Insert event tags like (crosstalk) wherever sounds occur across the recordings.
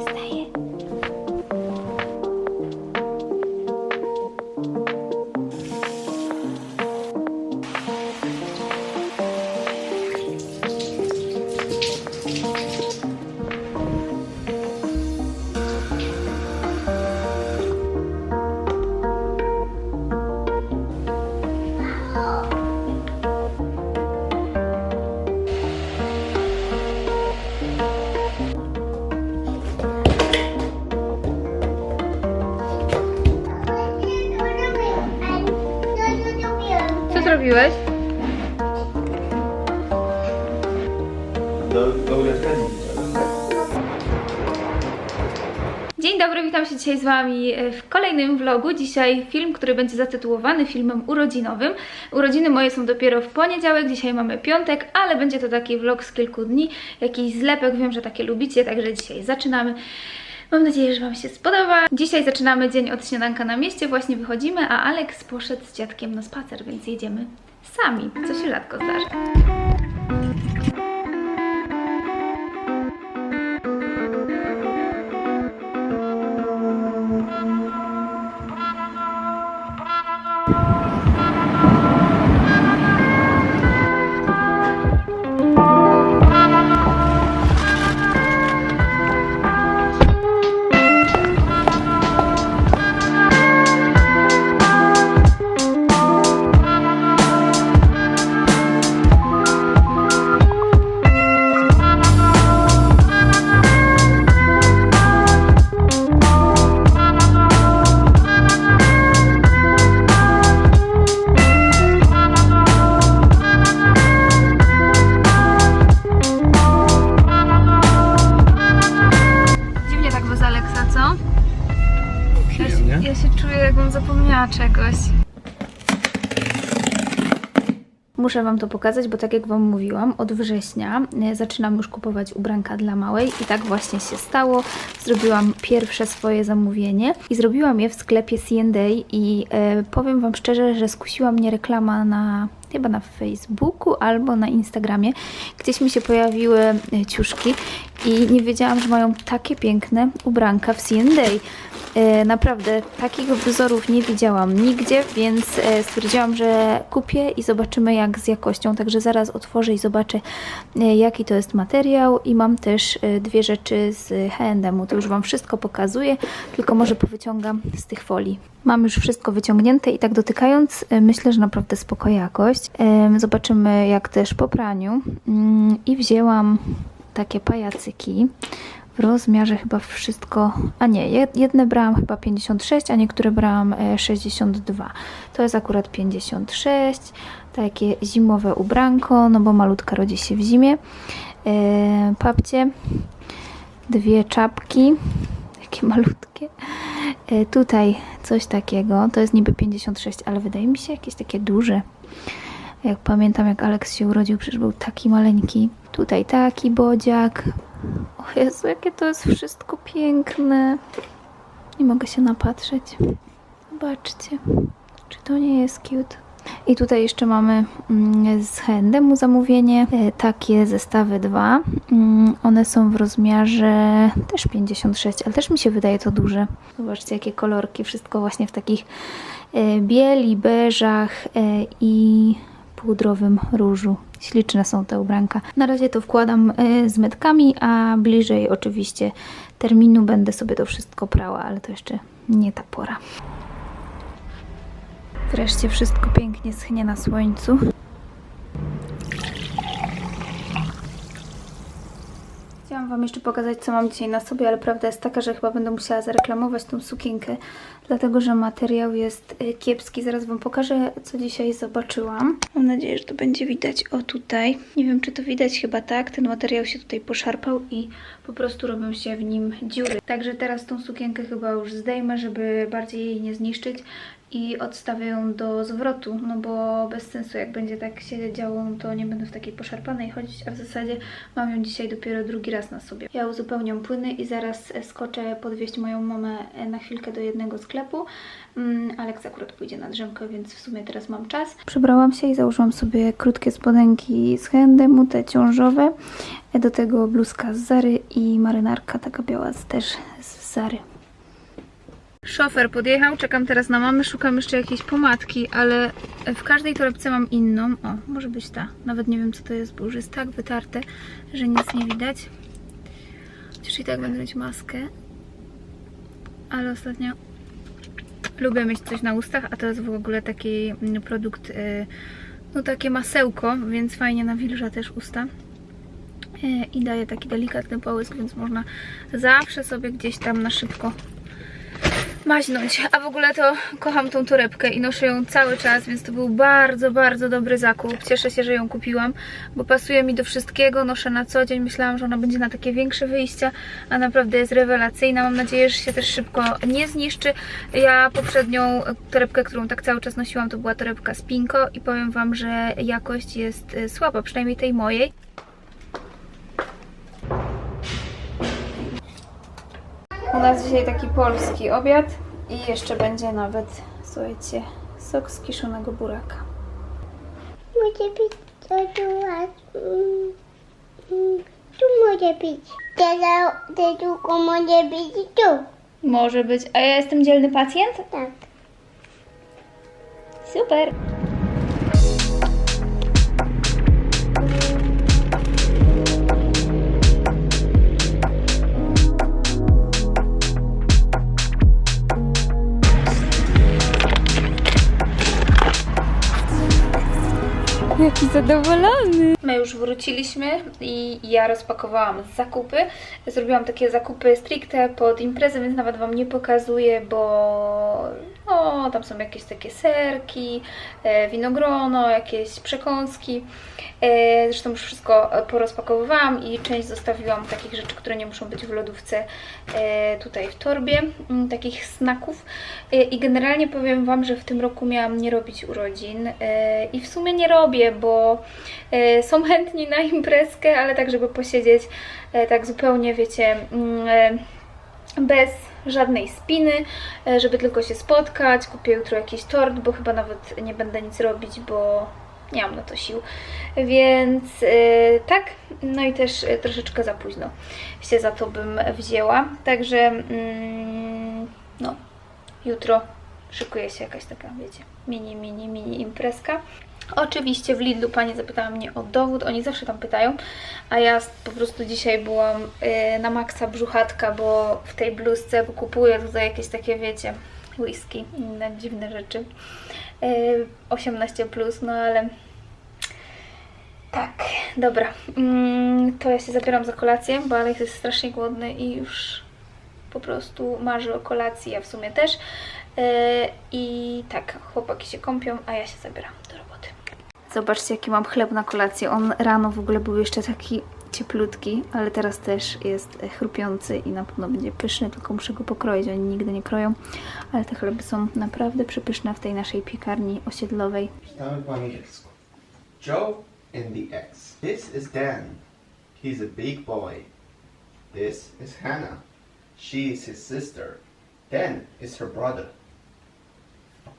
Wstaję. Co zrobiłeś? Do, do ulepszenia. Dzień dobry, witam się dzisiaj z Wami e, w kolejnym vlogu. Dzisiaj film, który będzie zatytułowany filmem urodzinowym. Urodziny moje są dopiero w poniedziałek, dzisiaj mamy piątek, ale będzie to taki vlog z kilku dni. Jakiś zlepek, wiem, że takie lubicie, także dzisiaj zaczynamy. Mam nadzieję, że Wam się spodoba. Dzisiaj zaczynamy dzień od śniadanka na mieście, właśnie wychodzimy, a Alex poszedł z dziadkiem na spacer, więc jedziemy sami, co się rzadko zdarza. Muszę Wam to pokazać, bo tak jak Wam mówiłam, od września e, zaczynam już kupować ubranka dla małej i tak właśnie się stało. Zrobiłam pierwsze swoje zamówienie i zrobiłam je w sklepie C&A i e, powiem Wam szczerze, że skusiła mnie reklama na chyba na Facebooku albo na Instagramie. Gdzieś mi się pojawiły e, ciuszki i nie wiedziałam, że mają takie piękne ubranka w C&A. E, Naprawdę, takich wzorów nie widziałam nigdzie, więc e, stwierdziłam, że kupię i zobaczymy jak z jakością. Także zaraz otworzę i zobaczę jaki to jest materiał i mam też dwie rzeczy z H&M-u. To już Wam wszystko pokazuję, tylko może powyciągam z tych folii. Mam już wszystko wyciągnięte i tak dotykając myślę, że naprawdę spoko jakość. E, Zobaczymy jak też po praniu. Mm, I wzięłam takie pajacyki w rozmiarze chyba wszystko, a nie, jed- jedne brałam chyba 56, a niektóre brałam e, 62. To jest akurat 56, takie zimowe ubranko, no bo malutka rodzi się w zimie. E, papcie, dwie czapki, takie malutkie. E, tutaj coś takiego, to jest niby 56, ale wydaje mi się jakieś takie duże. Jak pamiętam, jak Alex się urodził, przecież był taki maleńki. Tutaj taki bodziak. O Jezu, jakie to jest wszystko piękne. Nie mogę się napatrzeć. Zobaczcie, czy to nie jest cute. I tutaj jeszcze mamy mm, z H&M zamówienie, e, takie zestawy dwa. Mm, One są w rozmiarze też 56, ale też mi się wydaje to duże. Zobaczcie jakie kolorki, wszystko właśnie w takich e, bieli, beżach e, i pudrowym różu. Śliczne są te ubranka. Na razie to wkładam e, z metkami, a bliżej oczywiście terminu będę sobie to wszystko prała, ale to jeszcze nie ta pora. Wreszcie wszystko pięknie schnie na słońcu. Wam jeszcze pokazać, co mam dzisiaj na sobie, ale prawda jest taka, że chyba będę musiała zareklamować tą sukienkę, dlatego że materiał jest y, kiepski. Zaraz Wam pokażę, co dzisiaj zobaczyłam. Mam nadzieję, że to będzie widać. O, tutaj. Nie wiem, czy to widać, chyba tak. Ten materiał się tutaj poszarpał i po prostu robią się w nim dziury. Także teraz tą sukienkę chyba już zdejmę, żeby bardziej jej nie zniszczyć i odstawię ją do zwrotu, no bo bez sensu jak będzie tak się działo, no to nie będę w takiej poszarpanej chodzić, a w zasadzie mam ją dzisiaj dopiero drugi raz na sobie. Ja uzupełniam płyny i zaraz e, skoczę podwieźć moją mamę e, na chwilkę do jednego sklepu. Mm, Aleks akurat pójdzie na drzemkę, więc w sumie teraz mam czas. Przebrałam się i założyłam sobie krótkie spodenki z H&M, te ciążowe. E, Do tego bluzka z Zary i marynarka taka biała też z Zary. Szofer podjechał, czekam teraz na mamę, szukam jeszcze jakiejś pomadki, ale w każdej torebce mam inną. O, może być ta. Nawet nie wiem co to jest, bo już jest tak wytarte, że nic nie widać. Chociaż i tak będę mieć maskę. Ale ostatnio lubię mieć coś na ustach, a to jest w ogóle taki mm, produkt, y, no takie masełko, więc fajnie nawilża też usta. Y, I daje taki delikatny połysk, więc można zawsze sobie gdzieś tam na szybko maźnąć. A w ogóle to kocham tą torebkę i noszę ją cały czas, więc to był bardzo, bardzo dobry zakup. Cieszę się, że ją kupiłam, bo pasuje mi do wszystkiego, noszę na co dzień. Myślałam, że ona będzie na takie większe wyjścia, a naprawdę jest rewelacyjna. Mam nadzieję, że się też szybko nie zniszczy. Ja poprzednią torebkę, którą tak cały czas nosiłam, to była torebka z Pinko i powiem Wam, że jakość jest y, słaba, przynajmniej tej mojej. Nas dzisiaj taki polski obiad i jeszcze będzie nawet, słuchajcie, sok z kiszonego buraka. Może być to tu, może być. Teraz te tylko może być tu. Może być. A ja jestem dzielny pacjent? Tak. Super. Zadowolony. My już wróciliśmy i ja rozpakowałam zakupy. Zrobiłam takie zakupy stricte pod imprezę, więc nawet Wam nie pokazuję, bo tam są jakieś takie serki, e, winogrono, jakieś przekąski. E, Zresztą już wszystko porozpakowywałam i część zostawiłam takich rzeczy, które nie muszą być w lodówce e, tutaj w torbie, mm, takich snaków. I generalnie powiem Wam, że w tym roku miałam nie robić urodzin i w sumie nie robię, bo są (laughs) chętni na imprezkę, ale tak, żeby posiedzieć tak zupełnie, wiecie, mm, bez żadnej spiny, e, żeby tylko się spotkać. Kupię jutro jakiś tort, bo chyba nawet nie będę nic robić, bo nie mam na to sił. Więc e, tak, no i też e, troszeczkę za późno się za to bym wzięła. Także mm, no, jutro szykuje się jakaś taka, wiecie, mini, mini, mini imprezka. Oczywiście w Lidlu pani zapytała mnie o dowód, oni zawsze tam pytają, a ja po prostu dzisiaj byłam y, na maksa brzuchatka, bo w tej bluzce kupuję tutaj jakieś takie, wiecie, whisky, inne dziwne rzeczy. Y, 18 plus, no ale tak, dobra. Mm, to ja się zabieram za kolację, bo Alex jest strasznie głodny i już po prostu marzy o kolacji, ja w sumie też. Yy, I tak, chłopaki się kąpią, a ja się zabieram do roboty. Zobaczcie, jaki mam chleb na kolację. On rano w ogóle był jeszcze taki cieplutki, ale teraz też jest chrupiący i na pewno będzie pyszny, tylko muszę go pokroić. Oni nigdy nie kroją, ale te chleby są naprawdę przepyszne w tej naszej piekarni osiedlowej. Witamy po angielsku. Joe and the X. This is Dan. He's a big boy. This is Hannah. She is his sister. Dan is her brother.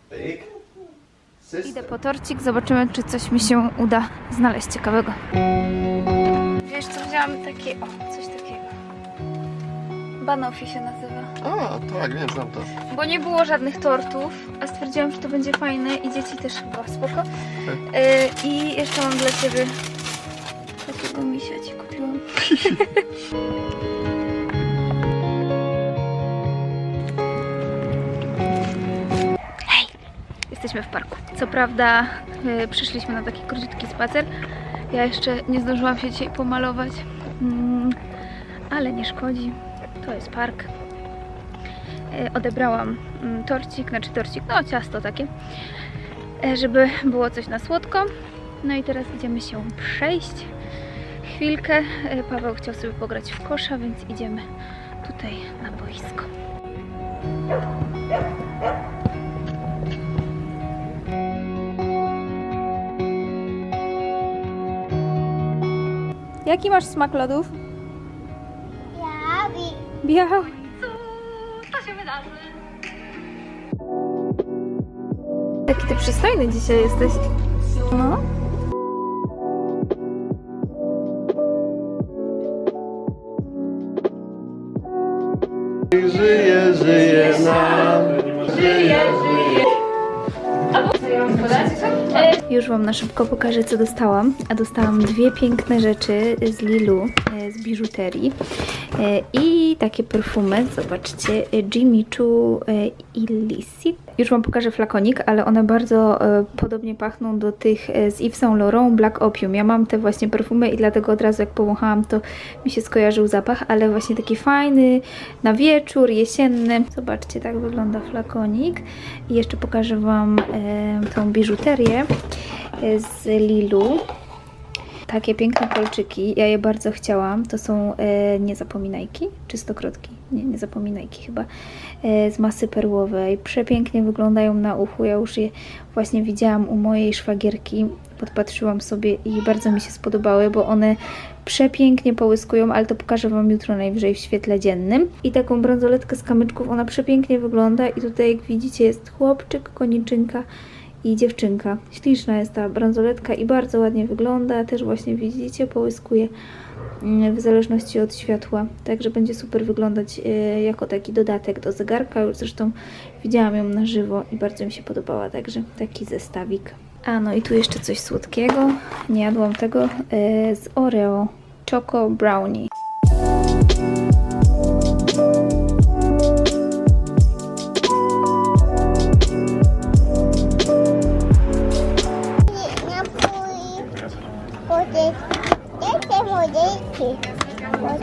Big Idę sister. po torcik, zobaczymy, czy coś mi się uda znaleźć ciekawego. Wiesz co, wzięłam takie, o, coś takiego. Banoffee się nazywa. A, tak, wiem, znam to. Bo nie było żadnych tortów, a stwierdziłam, że to będzie fajne i dzieci też chyba spoko. E, I jeszcze mam dla Ciebie takiego misia Ci kupiłam. (laughs) Jesteśmy w parku. Co prawda e, przyszliśmy na taki króciutki spacer. Ja jeszcze nie zdążyłam się dzisiaj pomalować, mm, ale nie szkodzi. To jest park. E, odebrałam mm, torcik, znaczy torcik, no ciasto takie, e, żeby było coś na słodko. No i teraz idziemy się przejść. Chwilkę. E, Paweł chciał sobie pograć w kosza, więc idziemy tutaj na boisko. Jaki masz smak lodów? Ja, bi. Biały. Jaki ty przystojny dzisiaj jesteś. No. Żyje, żyje nam. Już Wam na szybko pokażę, co dostałam. A dostałam dwie piękne rzeczy z Lilu, z biżuterii. E, I takie perfumy, zobaczcie, Jimmy Choo e, Illicit. Już Wam pokażę flakonik, ale one bardzo e, podobnie pachną do tych z Yves Saint Laurent Black Opium. Ja mam te właśnie perfumy i dlatego od razu jak powąchałam, to mi się skojarzył zapach, ale właśnie taki fajny, na wieczór, jesienny. Zobaczcie, tak wygląda flakonik. I jeszcze pokażę Wam tą biżuterię z Lilu. Takie piękne kolczyki, ja je bardzo chciałam. To są e, niezapominajki, czy stokrotki? Nie, niezapominajki chyba. E, z masy perłowej. Przepięknie wyglądają na uchu. Ja już je właśnie widziałam u mojej szwagierki. Podpatrzyłam sobie i bardzo mi się spodobały, bo one przepięknie połyskują, ale to pokażę Wam jutro najwyżej w świetle dziennym. I taką bransoletkę z kamyczków, ona przepięknie wygląda i tutaj jak widzicie jest chłopczyk, koniczynka i dziewczynka. Śliczna jest ta bransoletka i bardzo ładnie wygląda. Też właśnie widzicie, połyskuje mm, w zależności od światła. Także będzie super wyglądać e, jako taki dodatek do zegarka. Już zresztą widziałam ją na żywo i bardzo mi się podobała. Także taki zestawik. A no i tu jeszcze coś słodkiego. Nie jadłam tego e, z Oreo. Choco Brownie.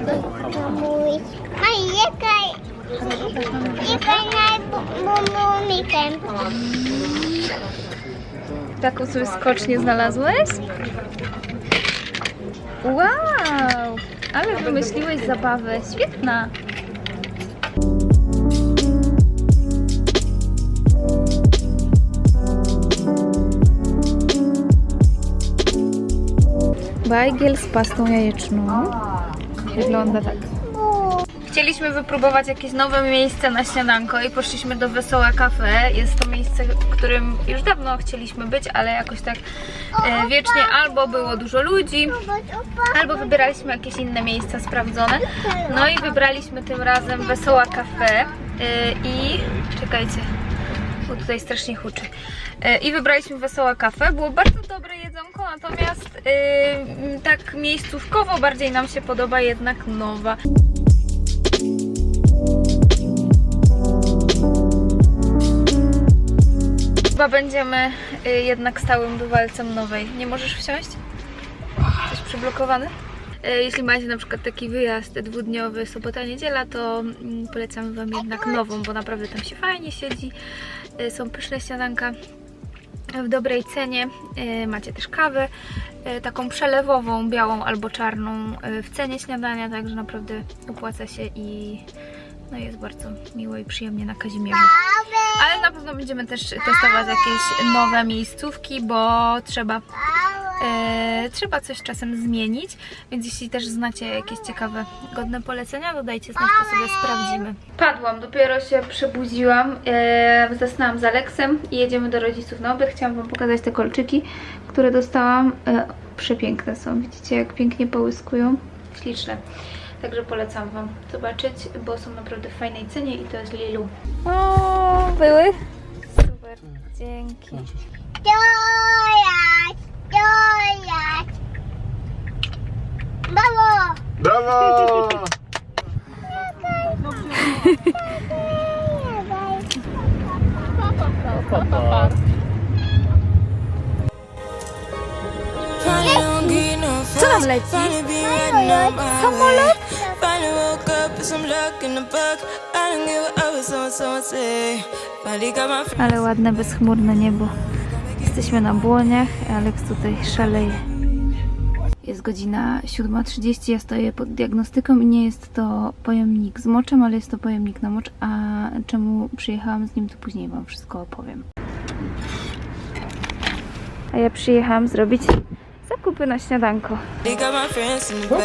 Napój. A jekaj. Jekaj na mumikiem. Taką sobie skocznię znalazłeś? Wow! Ale wymyśliłeś zabawę. Świetna! Bajgiel z pastą jajeczną. Wygląda tak. Chcieliśmy wypróbować jakieś nowe miejsce na śniadanko i poszliśmy do Wesoła Cafe. Jest to miejsce, w którym już dawno chcieliśmy być, ale jakoś tak e, wiecznie albo było dużo ludzi, albo wybieraliśmy jakieś inne miejsca sprawdzone. No i wybraliśmy tym razem Wesoła Cafe e, i czekajcie, bo tutaj strasznie huczy. E, I wybraliśmy Wesoła Cafe. Było bardzo dobre jedzonko, natomiast e, tak miejscówkowo bardziej nam się podoba jednak nowa. Chyba będziemy y, jednak stałym bywalcem nowej. Nie możesz wsiąść? Jesteś przyblokowany? Y, Jeśli macie na przykład taki wyjazd dwudniowy, sobota, niedziela, to mm, polecamy Wam jednak nową, bo naprawdę tam się fajnie siedzi. Y, Są pyszne śniadanka w dobrej cenie. Y, Macie też kawę, y, taką przelewową, białą albo czarną y, w cenie śniadania, także naprawdę opłaca się i no jest bardzo miło i przyjemnie na Kazimierzu. Ale na pewno będziemy też testować jakieś nowe miejscówki, bo trzeba, e, trzeba coś czasem zmienić. Więc jeśli też znacie jakieś ciekawe, godne polecenia, to dajcie znać, to sobie sprawdzimy. Padłam, dopiero się przebudziłam, e, zasnęłam z Aleksem i jedziemy do rodziców na obiad. Chciałam Wam pokazać te kolczyki, które dostałam. E, przepiękne są, widzicie jak pięknie połyskują? Śliczne. Także polecam Wam zobaczyć, bo są naprawdę w fajnej cenie i to jest Lilu. O, były? Super, dzięki. Dojać. Mamo. Brawo! Co nam leci? Samolot? Finally woke up with some luck in the book. I don't give a what someone, someone say. Finally got my friend. Ale ładne, bezchmurne niebo. Jesteśmy na błoniach, Aleks tutaj szaleje. Jest godzina 7.30, ja stoję pod diagnostyką i nie jest to pojemnik z moczem, ale jest to pojemnik na mocz, a czemu przyjechałam z nim, to później Wam wszystko opowiem. A ja przyjechałam zrobić zakupy na śniadanko. Got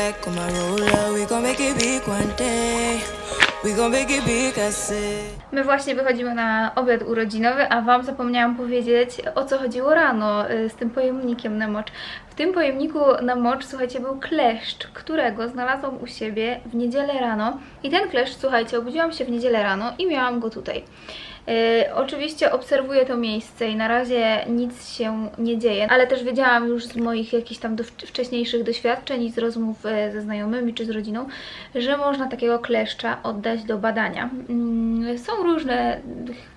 my właśnie wychodzimy na obiad urodzinowy, a Wam zapomniałam powiedzieć, o co chodziło rano y, z tym pojemnikiem na mocz. W tym pojemniku na mocz, słuchajcie, był kleszcz, którego znalazłam u siebie w niedzielę rano. I ten kleszcz, słuchajcie, obudziłam się w niedzielę rano i miałam go tutaj. Y, oczywiście obserwuję to miejsce i na razie nic się nie dzieje, ale też wiedziałam już z moich jakichś tam do, wcześniejszych doświadczeń i z rozmów e, ze znajomymi czy z rodziną, że można takiego kleszcza oddać do badania. Mm, Są różne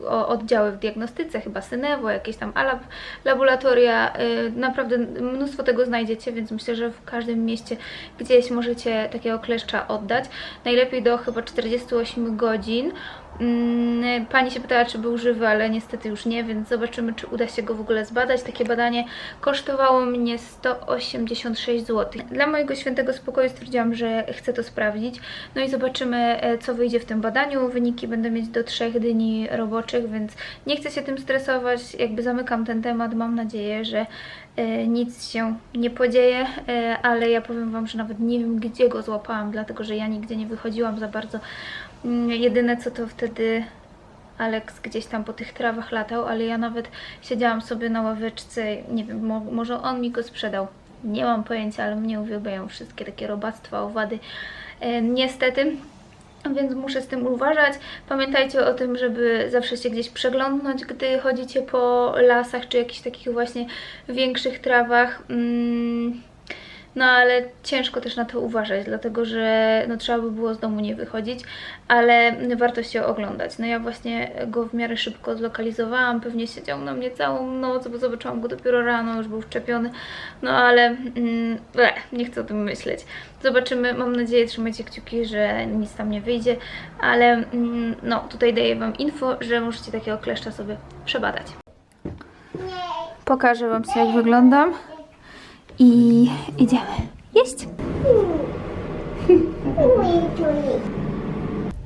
oddziały w diagnostyce, chyba Synewo, jakieś tam Alab, laboratoria, y, naprawdę mnóstwo tego znajdziecie, więc myślę, że w każdym mieście gdzieś możecie takiego kleszcza oddać. Najlepiej do chyba 48 godzin. Mm, Pani się pytała, czy był żywy, ale niestety już nie, więc zobaczymy, czy uda się go w ogóle zbadać. Takie badanie kosztowało mnie 186 zł. Dla mojego świętego spokoju stwierdziłam, że chcę to sprawdzić. No i zobaczymy, e, co wyjdzie w tym badaniu. Wyniki będę mieć do 3 dni roboczych, więc nie chcę się tym stresować. Jakby zamykam ten temat. Mam nadzieję, że e, nic się nie podzieje, e, ale ja powiem Wam, że nawet nie wiem, gdzie go złapałam, dlatego że ja nigdzie nie wychodziłam za bardzo. Jedyne co to wtedy Alex gdzieś tam po tych trawach latał, ale ja nawet siedziałam sobie na ławeczce, nie wiem, mo może on mi go sprzedał. Nie mam pojęcia, ale mnie uwielbiają wszystkie takie robactwa, owady. E, niestety, więc muszę z tym uważać. Pamiętajcie o tym, żeby zawsze się gdzieś przeglądnąć, gdy chodzicie po lasach czy jakichś takich właśnie większych trawach. Mm. No ale ciężko też na to uważać, dlatego że no, trzeba by było z domu nie wychodzić, ale warto się oglądać. No ja właśnie go w miarę szybko zlokalizowałam, pewnie siedział na mnie całą noc, bo zobaczyłam go dopiero rano, już był wszczepiony, no ale mm, nie chcę o tym myśleć. Zobaczymy, mam nadzieję, trzymajcie kciuki, że nic tam nie wyjdzie, ale mm, no tutaj daję Wam info, że możecie takiego kleszcza sobie przebadać. Pokażę Wam się jak wyglądam i idziemy jeść.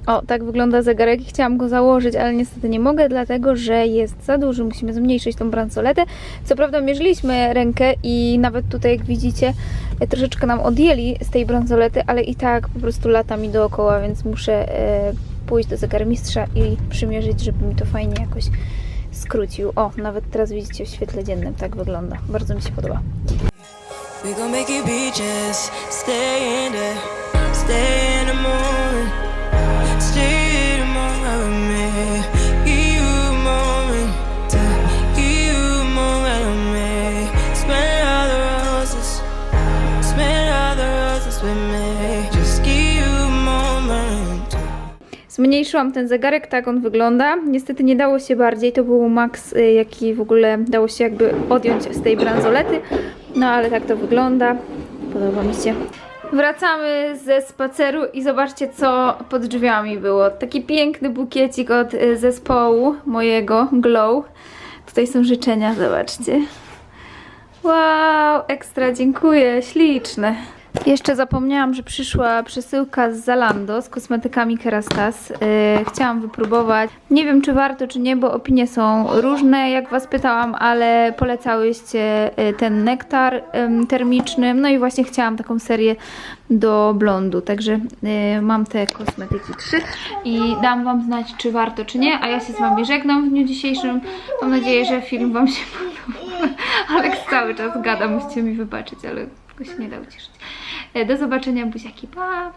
O, tak wygląda zegarek chciałam go założyć, ale niestety nie mogę, dlatego że jest za duży. Musimy zmniejszyć tą bransoletę. Co prawda mierzyliśmy rękę i nawet tutaj, jak widzicie, troszeczkę nam odjęli z tej bransolety, ale i tak po prostu lata mi dookoła, więc muszę e, pójść do zegarmistrza i przymierzyć, żeby mi to fajnie jakoś skrócił. O, nawet teraz widzicie w świetle dziennym tak wygląda. Bardzo mi się podoba. We gon' make it beaches. Stay in. Stay in the morning. Stay in the morning with me. Zmniejszyłam ten zegarek, tak on wygląda. Niestety nie dało się bardziej, to był maks, y, jaki w ogóle dało się jakby odjąć z tej bransolety. No ale tak to wygląda. Podoba mi się. Wracamy ze spaceru i zobaczcie co pod drzwiami było. Taki piękny bukiecik od y, zespołu mojego, Glow. Tutaj są życzenia, zobaczcie. Wow, ekstra, dziękuję, śliczne. Jeszcze zapomniałam, że przyszła przesyłka z Zalando z kosmetykami Kerastas. Yy, chciałam wypróbować. Nie wiem, czy warto, czy nie, bo opinie są różne, jak Was pytałam, ale polecałyście yy, ten nektar ym, termiczny. No i właśnie chciałam taką serię do blondu, także yy, mam te kosmetyki trzy i dam Wam znać, czy warto, czy nie, a ja się z Wami żegnam w dniu dzisiejszym. Mam nadzieję, że film Wam się podoba. (laughs) Aleks cały czas gada, musicie mi wybaczyć, ale się nie da ucieszyć. E, Do zobaczenia, buziaki, pa!